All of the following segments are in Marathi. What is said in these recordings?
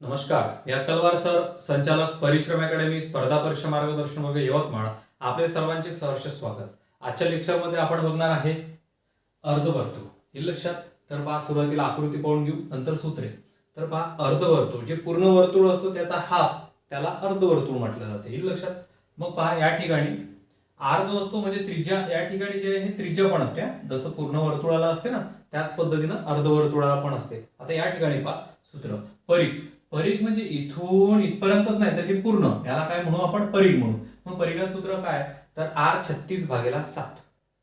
नमस्कार. या तलवार सर संचालक परिश्रम अकॅडमी स्पर्धा परीक्षा मार्गदर्शन वर्ग यवतमाळ. आपले सर्वांचे सहर्ष स्वागत. आजच्या लेक्चरमध्ये आपण बघणार आहे अर्धवर्तुळ. हे लक्षात तर पहा सुरुवातीला आकृती पाहून घेऊ नंतर सूत्रे. तर पहा अर्धवर्तुळ जे पूर्ण वर्तुळ असतो त्याचा हाफ त्याला अर्धवर्तुळ म्हटलं जाते. हे लक्षात. मग पहा या ठिकाणी आर जो असतो म्हणजे त्रिज्या या ठिकाणी जे आहे हे त्रिज्या पण असते जसं पूर्ण वर्तुळाला असते ना त्याच पद्धतीनं अर्धवर्तुळाला पण असते. आता या ठिकाणी पहा सूत्र. परी परीघ म्हणजे इथून इथपर्यंतच नाही तर हे पूर्ण. याला काय म्हणू आपण? परीघ म्हणू. मग परीघात सूत्र काय? तर आर छत्तीस भागेला सात.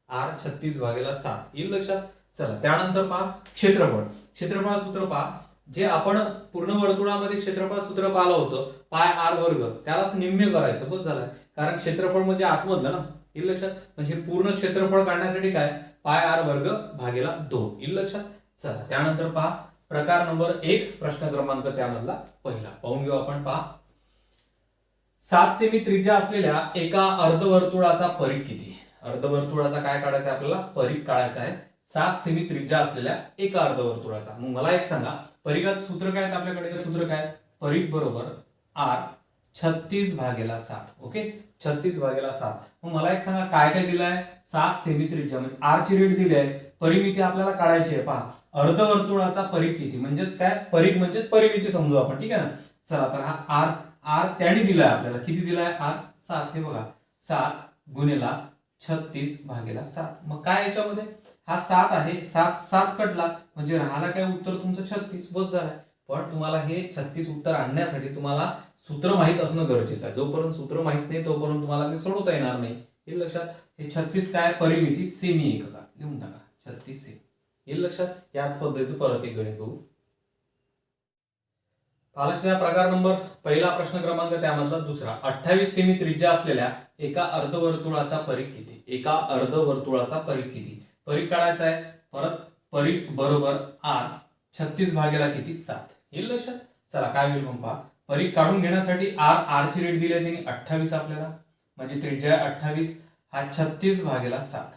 आर छत्तीस भागेला सात. येईल लक्षात? चला त्यानंतर पहा क्षेत्रफळ. क्षेत्रफळ सूत्र पहा. जे आपण पूर्ण वर्तुळामध्ये क्षेत्रफळ सूत्र पाहिलं होतं पाय आर वर्ग त्यालाच निम्मे करायचं. बस झालं. कारण क्षेत्रफळ म्हणजे आतमधलं ना. येईल लक्षात? म्हणजे पूर्ण क्षेत्रफळ काढण्यासाठी काय? पाय आर वर्ग भागेला दोन. येईल लक्षात? चला त्यानंतर पहा प्रकार नंबर एक प्रश्न क्रमांक त्यामधला पहिला. पाहून घेऊ आपण पहा. सात सेमी त्रिज्या असलेल्या एका अर्धवर्तुळाचा परीख किती? अर्धवर्तुळाचा काय काढायचा आपल्याला? परीख काढायचा आहे. सात सेमी त्रिज्या असलेल्या एका अर्धवर्तुळाचा. मग मला एक सांगा परीखाचं सूत्र काय आपल्याकडे सूत्र काय परीख बरोबर आर छत्तीस भागेला सात. ओके? छत्तीस भागेला सात. मग मला एक सांगा काय काय दिलाय? सात सेमी त्रिज्या म्हणजे आरची रेट दिली आहे. परिमिती आपल्याला काढायची आहे पहा. अर्धवर्तुळाचा परीघ किती म्हणजेच काय? परीघ म्हणजेच परिमिती समजू आपण. ठीक आहे ना? चला तर हा आर आर त्याने दिलाय आपल्याला. किती दिलाय? आर सात. हे बघा. सात गुणेला छत्तीस भागेला सात. मग काय याच्यामध्ये? हा सात आहे. सात सात कटला. म्हणजे राहिला काय उत्तर? तुमचं छत्तीस. बस झालाय पण तुम्हाला हे छत्तीस उत्तर आणण्यासाठी तुम्हाला सूत्र माहीत असणं गरजेचं आहे. जोपर्यंत सूत्र माहीत नाही तोपर्यंत तुम्हाला ते सोडवता येणार नाही. हे लक्षात. हे छत्तीस काय? परिमिती सेमी एकका. लिहून टाका. छत्तीस सेमी. येईल लक्षात? याच पद्धतीचं परत एक गणित बघू. पालक्षणा प्रकार नंबर पहिला प्रश्न क्रमांक त्यामधला दुसरा. अठ्ठावीस सेमी त्रिज्या असलेल्या एका अर्धवर्तुळाचा परीख किती? एका अर्धवर्तुळाचा परीख किती? परीख काढायचा आहे. परत परीख बरोबर आर छत्तीस भागेला किती? सात. येईल लक्षात? चला काय होईल मग पहा. परीख काढून घेण्यासाठी आर आर ची रेट दिली आहे त्यांनी. अठ्ठावीस आपल्याला. म्हणजे त्रिज्या अठ्ठावीस हा छत्तीस भागेला सात.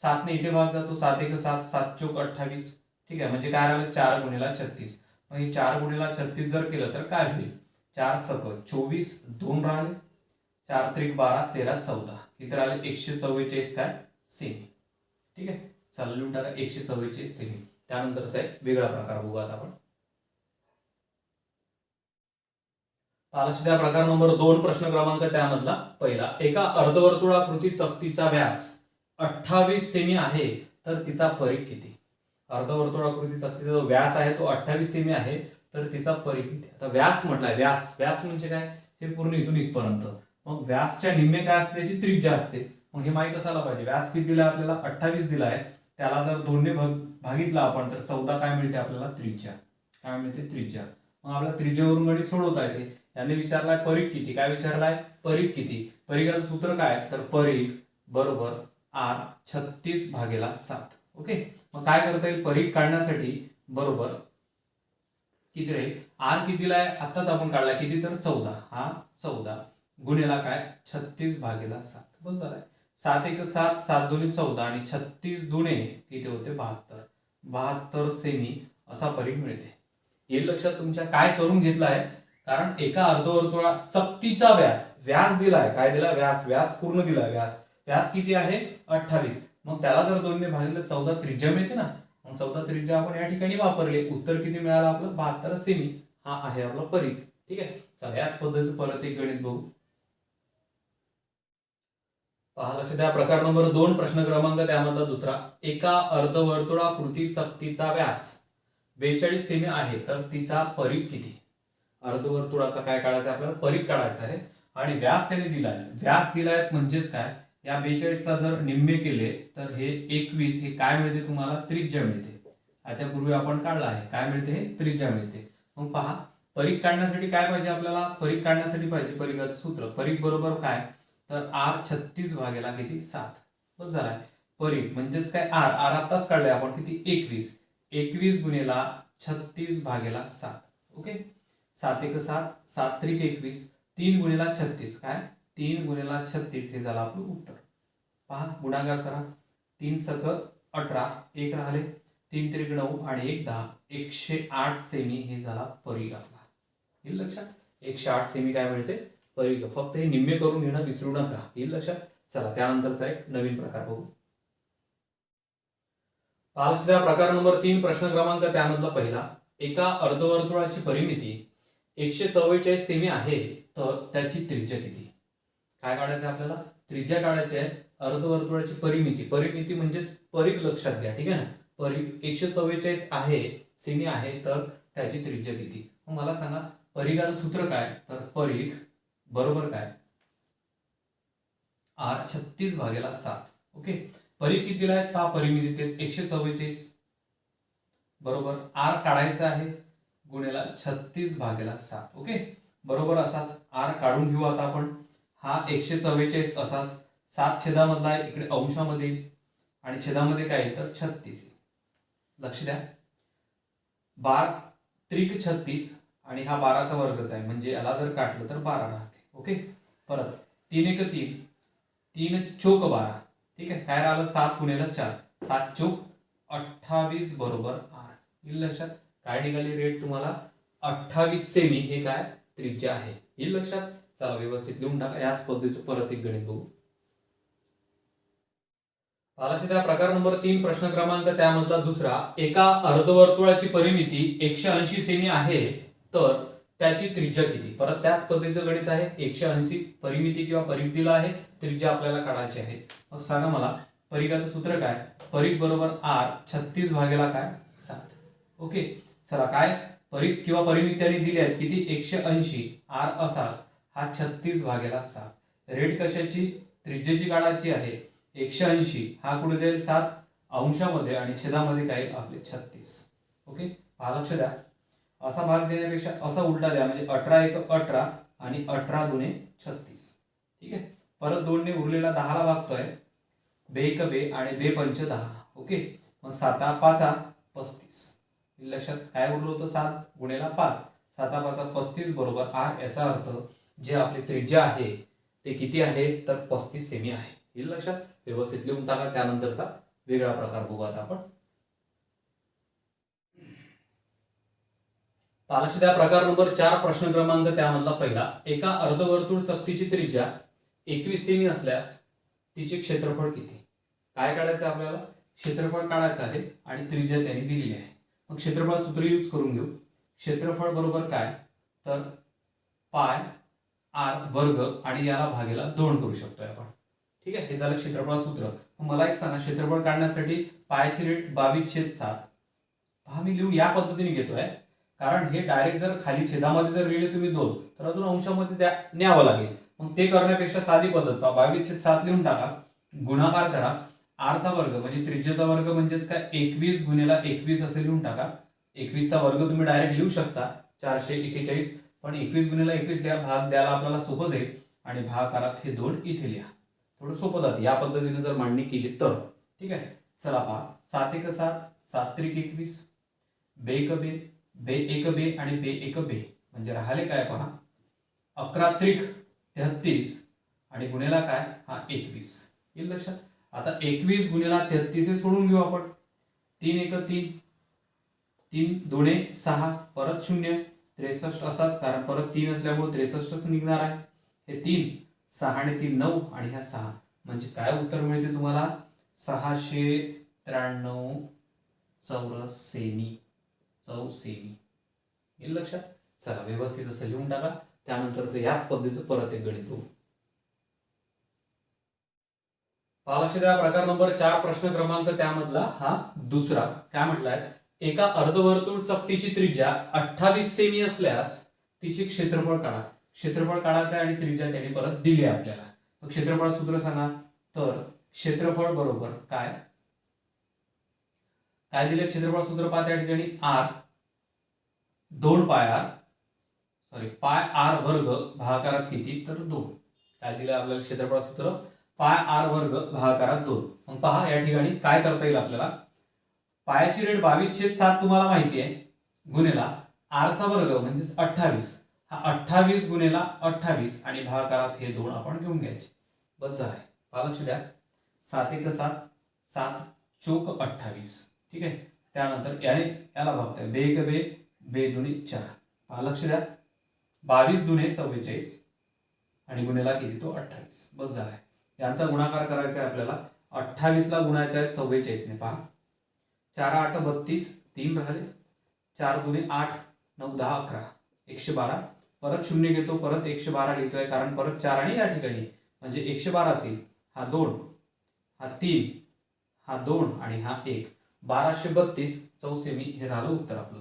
सातने इथे भाग जातो सात एक सात सात चोक अठ्ठावीस. ठीक आहे म्हणजे काय राहिलं चार गुणेला छत्तीस. मग हे चार गुणेला छत्तीस जर केलं तर काय होईल? चार सक चोवीस दोन राहिले. चार त्रिक बारा तेरा चौदा. इथे राहिले एकशे चव्वेचाळीस काय? सेमी. ठीक आहे? चला टाका एकशे चव्वेचाळीस सेमी. त्यानंतरचा एक वेगळा प्रकार बघू आता आपण लक्ष द्या प्रकार नंबर दोन प्रश्न क्रमांक त्यामधला पहिला. एका अर्धवर्तुळाकृती चकतीचा व्यास. अठ्ठावीस सेमी आहे तर तिचा परीघ किती? अर्धवर्तुळाकृतीचा तिचा जो व्यास आहे तो अठ्ठावीस सेमी आहे तर तिचा परीघ किती? आता व्यास म्हटलाय व्यास. व्यास म्हणजे काय? हे पूर्ण इथून इथपर्यंत. मग व्यासच्या निम्मे काय असते? त्याची त्रिज्या असते. मग हे माहीत असायला पाहिजे. व्यास किती दिला आपल्याला? अठ्ठावीस दिला आहे त्याला जर दोन्ही भाग भागितला आपण तर चौदा काय मिळते आपल्याला? त्रिज्या. काय मिळते? त्रिज्या. मग आपल्याला त्रिज्यावरून गणित सोडवता येते. याने विचारलाय परीघ किती? काय विचारलाय? परीघ किती? परीघाचं सूत्र काय? तर परीघ बरोबर आर छत्तीस भागेला सात. ओके? मग काय करता येईल? परीख काढण्यासाठी बरोबर किती राहील? आर कितीला आहे? आत्ताच आपण काढलाय किती तर चौदा. हा चौदा गुन्हेला काय? छत्तीस भागेला सात. बस झालाय. सात एक सात सात दोन्ही चौदा आणि छत्तीस दुणे किती होते? बहात्तर. बहात्तर सेमी असा परीख मिळते. हे लक्षात तुमच्या काय करून घेतलं आहे कारण एका अर्धवर्तुळा चकतीचा व्यास व्यास दिलाय. काय दिला? व्यास व्यास पूर्ण दिला. व्यास. व्यास किती आहे? अठ्ठावीस. मग त्याला जर दोनने भागले चौदा त्रिज्या मिळते ना? मग चौदा त्रिज्या आपण या ठिकाणी वापरले. उत्तर किती मिळालं आपलं? बहात्तर. सेमी. हा आहे आपला परीघ. ठीक आहे? चला याच पद्धतीचं परत एक गणित बघू. पहा लक्ष द्या. प्रकार नंबर दोन प्रश्न क्रमांक त्यामधला दुसरा. एका अर्धवर्तुळाकृती चकतीचा व्यास. बेचाळीस सेमी आहे तर तिचा परीघ किती? अर्धवर्तुळाचा काय काढायचा आहे आपल्याला? परीघ काढायचा आहे. आणि व्यास त्याने दिलाय. व्यास दिलाय म्हणजेच काय? या बेचाळीसला जर निम्मे केले तर हे एकवीस हे काय मिळते तुम्हाला? त्रिज्या मिळते. याच्या पूर्वी आपण काढला आहे. काय मिळते? हे त्रिज्या मिळते. मग पहा परीख काढण्यासाठी काय पाहिजे आपल्याला? परीख काढण्यासाठी पाहिजे परीघाचं सूत्र. परीख बरोबर काय? तर आर छत्तीस भागेला किती? सात. बस झालाय परीख म्हणजेच काय? आर. आर आताच काढलंय आपण. किती? एकवीस. एकवीस गुणेला छत्तीस भागेला सात. ओके? सात एक सात सात त्रिक एकवीस तीन गुणेला छत्तीस. काय? तीन गुणेला छत्तीस हे झालं आपलं उत्तर. पहा गुणाकार करा. तीन सक अठरा एक राहिले. तीन त्रिक नऊ आणि एक दहा. एकशे आठ सेमी हे झाला परिघ आपला. येईल लक्षात? एकशे आठ सेमी काय मिळते? परिघ. फक्त हे निम्मे करून घेणं विसरू नका. येईल लक्षात? चला त्यानंतरचा एक नवीन प्रकार बघू. पालकच्या प्रकार नंबर तीन प्रश्न क्रमांक त्यामधला पहिला. एका अर्धवर्तुळाची परिमिती एकशे चव्वेचाळीस सेमी आहे तर त्याची त्रिज्या किती? काय काढायचं आपल्याला? त्रिज्या काढायची आहे. अर्धवर्तुळाची परिमिती. परिमिती म्हणजेच परीघ लक्षात घ्या. ठीक आहे ना? परीघ एकशे चव्वेचाळीस आहे सेमी आहे तर त्याची त्रिज्या किती? मला सांगा परिघाचं सूत्र काय? तर परीघ बरोबर काय? आर छत्तीस भागेला सात. ओके? परीघ किती दिला आहे? पहा परिमिती तेच एकशे चव्वेचाळीस. बरोबर? आर काढायचा आहे गुणेला छत्तीस भागेला सात. ओके? बरोबर असाच. आर काढून घेऊ आता आपण. हा एकशे चव्वेचाळीस असाच सात छेदामधला आहे इकडे अंशामध्ये आणि छेदामध्ये काय तर छत्तीस. लक्ष द्या. बार त्रिक छत्तीस आणि हा बाराचा वर्गच आहे. म्हणजे याला जर काटलं तर बारा राहते. ओके? परत तीन एक तीन. तीन चोक बारा. ठीक आहे? काय राहिलं? सात गुणेला चार. सात चोक अठ्ठावीस बरोबर आठ येईल लक्षात? काय निघाली रेट तुम्हाला? अठ्ठावीस सेमी हे काय? त्रिज्या आहे. येईल लक्षात? चला व्यवस्थित लिहून टाका. याच पद्धतीचं परत एक गणित बघू. पालाचे त्या प्रकार नंबर तीन प्रश्न क्रमांक त्यामधला दुसरा. एका अर्धवर्तुळाची परिमिती एकशे ऐंशी सेमी आहे तर त्याची त्रिज्या किती? परत त्याच पद्धतीचं गणित आहे. एकशे ऐंशी परिमिती किंवा परिमितीला आहे त्रिज्या आपल्याला काढायची आहे. मग सांगा मला परिघाचं सूत्र काय? परिघ बरोबर आर छत्तीस भागेला काय? सात. ओके चला काय? परिघ किंवा परिमित्याने त्यांनी दिली आहेत किती? एकशे ऐंशी. आर असाच. हा छत्तीस भागेला सात. रेट कशाची? त्रिज्येची काळाची आहे. एकशे ऐंशी. हा कुठे जाईल सात अंशामध्ये आणि छेदामध्ये काय आपले छत्तीस. ओके? हा लक्ष द्या. असा भाग देण्यापेक्षा असा उलटा द्या. म्हणजे अठरा एक अठरा आणि अठरा गुणे छत्तीस. ठीक आहे? परत दोनने उरलेला दहाला भागतोय. बे एक बे आणि बे पंच दहा. ओके? मग साता पाचा पस्तीस. लक्षात काय उरलं होतं सात? गुणेला पाच. साता पाचा पस्तीस बरोबर आर याचा अर्थ जे आपली त्रिज्या आहे ते किती आहे? तर पस्तीस सेमी आहे. येईल लक्षात? व्यवस्थित लिहून टाका. त्यानंतरचा वेगळा प्रकार बघू आता आपण. त्या प्रकार नंबर चार प्रश्न क्रमांक त्यामधला पहिला. एका अर्धवर्तुळ चकतीची त्रिज्या एकवीस सेमी असल्यास तिचे क्षेत्रफळ किती? काय काढायचं आपल्याला? क्षेत्रफळ काढायचं आहे आणि त्रिज्या त्यांनी दिलेली आहे. मग क्षेत्रफळ सूत्र यूज करून घेऊ. क्षेत्रफळ बरोबर काय? तर पाय आर वर्ग आणि याला भागेला दोन करू शकतोय आपण. ठीक आहे? हे झालं क्षेत्रफळ सूत्र. मला एक सांगा क्षेत्रफळ काढण्यासाठी पायाची रेट बावीस छेद सात. हा मी लिहून या पद्धतीने घेतोय. कारण हे डायरेक्ट जर खाली छेदामध्ये जर लिहिले तुम्ही दोन तर अजून अंशामध्ये त्या न्यावं लागेल. मग ते करण्यापेक्षा साधी पद्धत बावीस छेद सात लिहून टाका. गुणाकार करा. आरचा वर्ग म्हणजे त्रिज्येचा वर्ग म्हणजेच काय? एकवीस गुणेला एकवीस असे लिहून टाका. एकवीसचा वर्ग तुम्ही डायरेक्ट लिहू शकता. चारशे एक्केचाळीस पण एकवीस गुणीला एकवीस लिहा भाग द्यायला आपल्याला सोपं जाईल. आणि भागाकारात हे दोन इथे लिहा. थोडं सोपं जाते. या पद्धतीने जर मांडणी केली तर. ठीक आहे? चला पहा. सात एक सात सात त्रिक एकवीस. बे एक बे बे एक बे आणि बे एक बे. म्हणजे राहिले काय पहा? अकरा त्रिक तेहत्तीस. आणि गुन्हेला काय? हा एकवीस. येईल लक्षात? आता एकवीस गुन्हेला तेहत्तीस हे सोडून घेऊ आपण. तीन एक तीन. तीन दोने सहा. परत शून्य. त्रेसष्ट असाच कारण परत तीन असल्यामुळे त्रेसष्टच निघणार आहे. हे तीन सहा आणि तीन नऊ आणि ह्या सहा. म्हणजे काय उत्तर मिळते तुम्हाला? सहाशे त्र्याण्णव चौरस सेमी चौ सेमी येईल लक्षात? चला व्यवस्थित असं लिहून टाका. त्यानंतरच याच पद्धतीचं परत एक गणित बघू. द्या प्रकार नंबर चार प्रश्न क्रमांक त्यामधला हा दुसरा. काय म्हटलाय? एका अर्धवर्तुळ चकतीची त्रिज्या अठ्ठावीस सेमी असल्यास तिची क्षेत्रफळ काढा. क्षेत्रफळ काढायचं आणि त्रिज्या त्यांनी परत दिली आपल्याला. क्षेत्रफळ सूत्र सांगा. तर क्षेत्रफळ बरोबर काय? काय दिले? क्षेत्रफळ सूत्र पहा त्या ठिकाणी आर दोन पाय आर सॉरी पाय आर वर्ग भागाकारात किती? तर दोन. काय दिलं आपल्याला? क्षेत्रफळ सूत्र पाय आर वर्ग भागाकारात दोन. मग पहा या ठिकाणी काय करता येईल आपल्याला? पायाची रेट बावीस छेद सात तुम्हाला माहिती आहे गुन्हेला आरचा वर्ग म्हणजेच अठ्ठावीस. हा अठ्ठावीस गुन्हेला अठ्ठावीस आणि भागाकारात हे दोन आपण घेऊन घ्यायचे. बस झालाय. पहा लक्ष द्या. सात एक सात सात चोक अठ्ठावीस. ठीक आहे? त्यानंतर याने याला भागतोय. बे एक बे बे दुने चार. पहा लक्ष द्या. बावीस दुने चव्वेचाळीस आणि गुन्हेला किती? तो अठ्ठावीस. बस झालाय. यांचा गुणाकार करायचा आहे आपल्याला. अठ्ठावीसला गुणायचा आहे चव्वेचाळीसने. पहा. चार आठ बत्तीस तीन राहिले. चार दोन आठ नऊ दहा अकरा. एकशे बारा. परत शून्य घेतो परत एकशे बारा लिहितोय. कारण परत चार आणि या ठिकाणी. म्हणजे एकशे बाराच. येईल हा दोन हा तीन हा दोन आणि हा एक. बाराशे बत्तीस चौसेमी हे झालं उत्तर आपलं.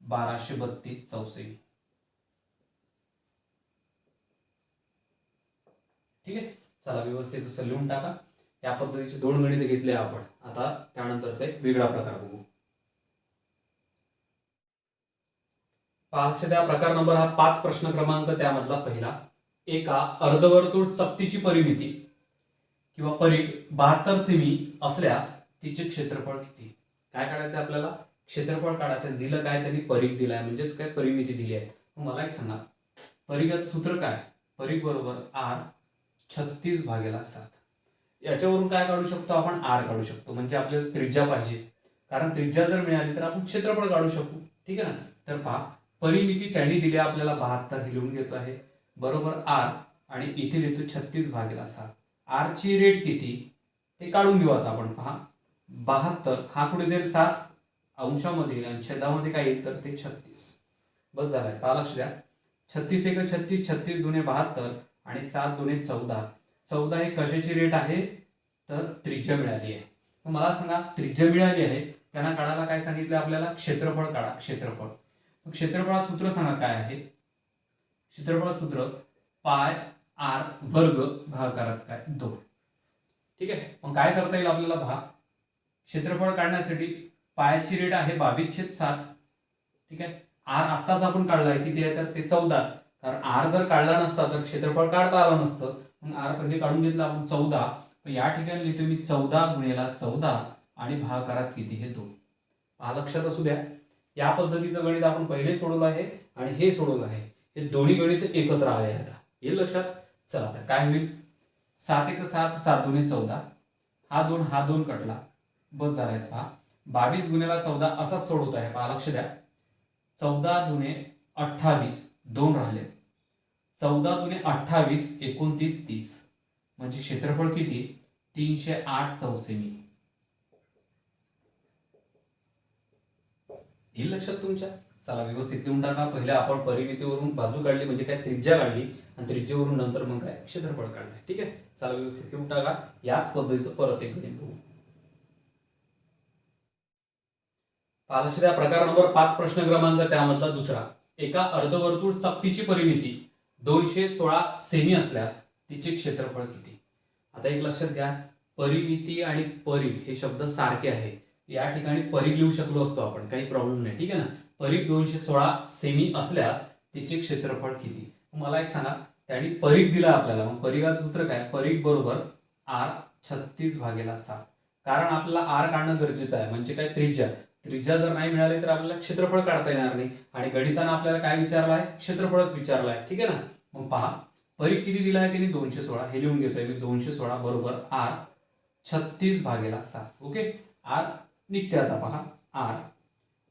बाराशे बत्तीस चौसेमी. ठीक आहे? चला व्यवस्थित जसं लिहून टाका. या पद्धतीचे दोन गणित घेतले आपण. आता त्यानंतरचा एक वेगळा प्रकार बघू. पाचशे त्या प्रकार नंबर हा पाच प्रश्न क्रमांक त्यामधला पहिला. एका अर्धवर्तुळ चकतीची परिमिती किंवा परी बहात्तर सेमी असल्यास तिचे क्षेत्रफळ किती? काय काढायचं आपल्याला? क्षेत्रफळ काढायचं दिलं काय त्यांनी? परीघ दिलाय. म्हणजेच काय? परिमिती दिली आहे. मला एक सांगा. परीघाचं सूत्र काय? परीख बरोबर आर छत्तीस भागेला सात. याच्यावरून काय काढू शकतो आपण? आर काढू शकतो. म्हणजे आपल्याला त्रिज्या पाहिजे. कारण त्रिज्या जर मिळाली तर आपण क्षेत्रफळ काढू शकू. ठीक आहे ना? तर पहा परिमिती त्यांनी दिली आपल्याला बहात्तर हे लिहून घेतो आहे. बरोबर आर आणि इथे लिहितो छत्तीस भागेला सात. आरची रेट किती? ते काढून घेऊ आता आपण पहा. बहात्तर हा कुठे जाईल? सात. अंशामध्ये येईल आणि छेदामध्ये काय येईल? तर ते छत्तीस. बस झालाय. पहा लक्ष द्या. छत्तीस एक छत्तीस छत्तीस दुने बहात्तर आणि सात दुने चौदा. चौदा हे कशाची रेट आहे? तर त्रिज्या मिळाली आहे. मला सांगा त्रिज्या मिळाली आहे त्यांना काढायला काय सांगितलं आपल्याला? क्षेत्रफळ काढा क्षेत्रफळ. क्षेत्रफळा क्षेत्रफळात सूत्र सांगा काय आहे? क्षेत्रफळ सूत्र पाय आर वर्ग भागाकारात काय? दोन. ठीक आहे? मग काय करता येईल आपल्याला पहा? क्षेत्रफळ काढण्यासाठी पायाची रेट आहे बावीस छेद सात. ठीक आहे? आर आत्ताच आपण काढलाय किती आहे? तर ते चौदा. कारण आर जर काढला नसता तर क्षेत्रफळ काढता आलं नसतं. आर पहिले काढून घेतलं आपण चौदा. पण या ठिकाणी लिहितो मी चौदा गुणेला चौदा आणि भागाकारात किती हे दोन. हा लक्षात असू द्या. या पद्धतीचं गणित आपण पहिले सोडवलं आहे आणि हे सोडवलं आहे. हे दोन्ही गणित एकत्र आले आता हे लक्षात? चला आता काय होईल? सात एक सात सात दोन्ही चौदा. हा दोन हा दोन कटला. बस झालाय पहा. बावीस गुन्हेला चौदा असाच सोडवत आहे. पहा लक्ष द्या. चौदा दुने अठ्ठावीस दोन राहिले. चौदा दुने अठ्ठावीस एकोणतीस तीस. म्हणजे क्षेत्रफळ किती? तीनशे आठ चौसेमी. येईल लक्षात तुमच्या? चला व्यवस्थित लिहून टाका. पहिले आपण परिमितीवरून बाजू काढली म्हणजे काय? त्रिज्या काढली. आणि त्रिज्येवरून नंतर मग काय? क्षेत्रफळ काढलं. ठीक आहे? चला व्यवस्थित लिहून टाका. याच पद्धतीचं परत एक गणित बघू. पालश्र्या प्रकार नंबर पाच प्रश्न क्रमांक त्यामधला दुसरा. एका अर्धवर्तुळ चकतीची परिमिती. दोनशे सोळा सेमी असल्यास तिचे क्षेत्रफळ किती? आता एक लक्षात घ्या. परिमिती आणि परीघ हे शब्द सारखे आहे या ठिकाणी परीघ लिहू शकलो असतो आपण. काही प्रॉब्लेम नाही. ठीक आहे ना? परीघ दोनशे सोळा सेमी असल्यास तिचे क्षेत्रफळ किती? मला एक सांगा. त्यांनी परीघ दिला आपल्याला. मग परीघाचं सूत्र काय? परीघ बरोबर आर छत्तीस भागेला सात. कारण आपल्याला आर काढणं गरजेचं आहे. म्हणजे काय? त्रिज्या. त्रिज्या जर नाही मिळाली तर आपल्याला क्षेत्रफळ काढता येणार नाही. आणि गणितानं आपल्याला काय विचारलं आहे क्षेत्रफळच विचारलं आहे ठीक आहे ना? मग पहा. परीघ किती दिला आहे त्यांनी? दोनशे सोळा. हे लिहून घेतोय मी. दोनशे सोळा बरोबर आर छत्तीस भागेला सात. ओके? आर निघते आता पहा. आर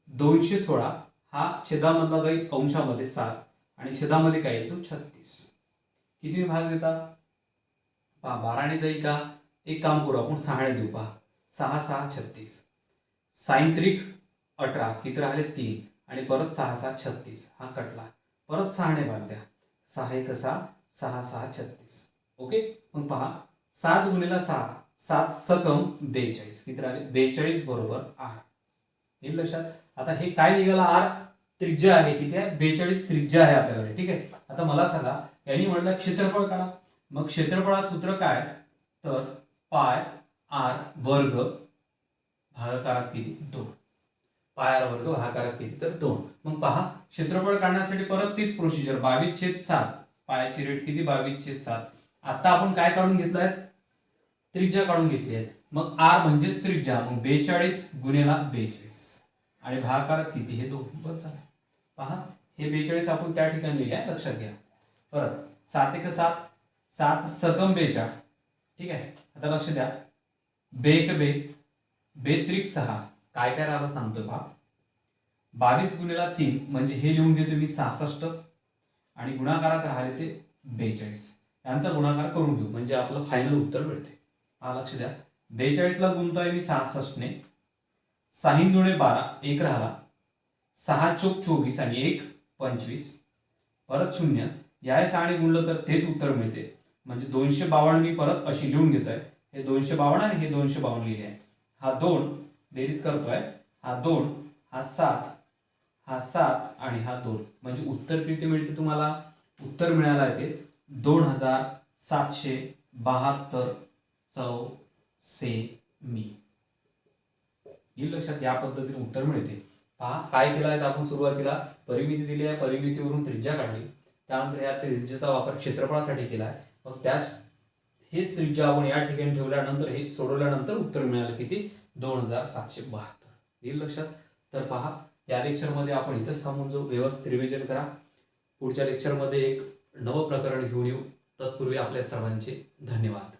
दोनशे सोळा हा छेदामधला जाईल अंशामध्ये सात आणि छेदामध्ये काय येतो छत्तीस. किती भाग देतात? पहा बाराने जाईल का? एक काम करू आपण सहाने देऊ. पहा. सहा सहा छत्तीस. सायंत्रिक अठरा किती राहिले तीन आणि परत सहा सहा छत्तीस. हा कटला. परत सहाने भाग द्या. सहा एक सहा सहा सहा छत्तीस. ओके? मग पहा. सात गुणिला सहा. सात सकम बेचाळीस. किती राहिले? बेचाळीस बरोबर आर येईल लक्षात? आता हे काय निघाला? आर त्रिज्या आहे. किती आहे? बेचाळीस त्रिज्या आहे आपल्याकडे. ठीक आहे? आता मला सांगा. यांनी म्हटलं क्षेत्रफळ काढा. मग क्षेत्रफळात सूत्र काय? तर पाय आर वर्ग भागाकारात किती? दोन. पाय वर्ग भागाकारात किती? तर दोन. मग पहा क्षेत्रफळ काढण्यासाठी परत तीच प्रोसिजर बावीस छेद सात. पायाची रेट किती? बावीस छेद सात. आता आपण काय काढून घेतलं आहे त्रिज्या काढून घेतली आहे. मग आर म्हणजेच त्रिज्या. मग बेचाळीस गुन्हेला बेचाळीस. आणि भागाकारात किती? हे दोन. बस झालं. पहा हे बेचाळीस आपण त्या ठिकाणी लिहिले आहे. लक्षात घ्या. परत सात एक सात. सात सकम बेचाळ. ठीक आहे? आता लक्ष द्या. बेक बे बेत्रिक सहा. काय काय राहिलं सांगतोय बा बावीस गुन्हेला तीन म्हणजे हे लिहून घेतो मी सहासष्ट. आणि गुणाकारात राहिले ते बेचाळीस. यांचा गुणाकार करून घेऊ. म्हणजे आपलं फायनल उत्तर मिळते. हा लक्ष द्या. बेचाळीसला गुंतोय मी सहासष्टने. साहीन दुणे बारा. एक राहिला. सहा चोक चोवीस आणि एक पंचवीस. परत शून्य. यावेळेस सहाने गुणलं तर तेच उत्तर मिळते. म्हणजे दोनशे बावन्न मी परत अशी लिहून घेतोय. हे दोनशे बावन्न आणि हे दोनशे बावन्न लिहिले आहे. हा दोन बेरीज करतोय. हा दोन हा सात हा सात आणि हा दोन. म्हणजे उत्तर किती मिळते तुम्हाला? उत्तर मिळायला येते दोन हजार सातशे बहात्तर चौ से मी येईल लक्षात? या पद्धतीने उत्तर मिळते. पहा काय केलं आहे आपण सुरुवातीला? परिमिती दिली आहे. परिमितीवरून त्रिज्या काढली. त्यानंतर या त्रिज्येचा वापर क्षेत्रफळासाठी केला आहे मग त्याच हेच त्रिज्या आपण या ठिकाणी ठेवल्यानंतर हे सोडवल्यानंतर उत्तर मिळालं किती? दोन हजार सातशे बहात्तर. येईल लक्षात? तर पहा या लेक्चरमध्ये आपण इथंच थांबून जो व्यवस्थित रिव्हिजन करा. पुढच्या लेक्चरमध्ये एक नवं प्रकरण घेऊन येऊ. तत्पूर्वी आपल्या सर्वांचे धन्यवाद.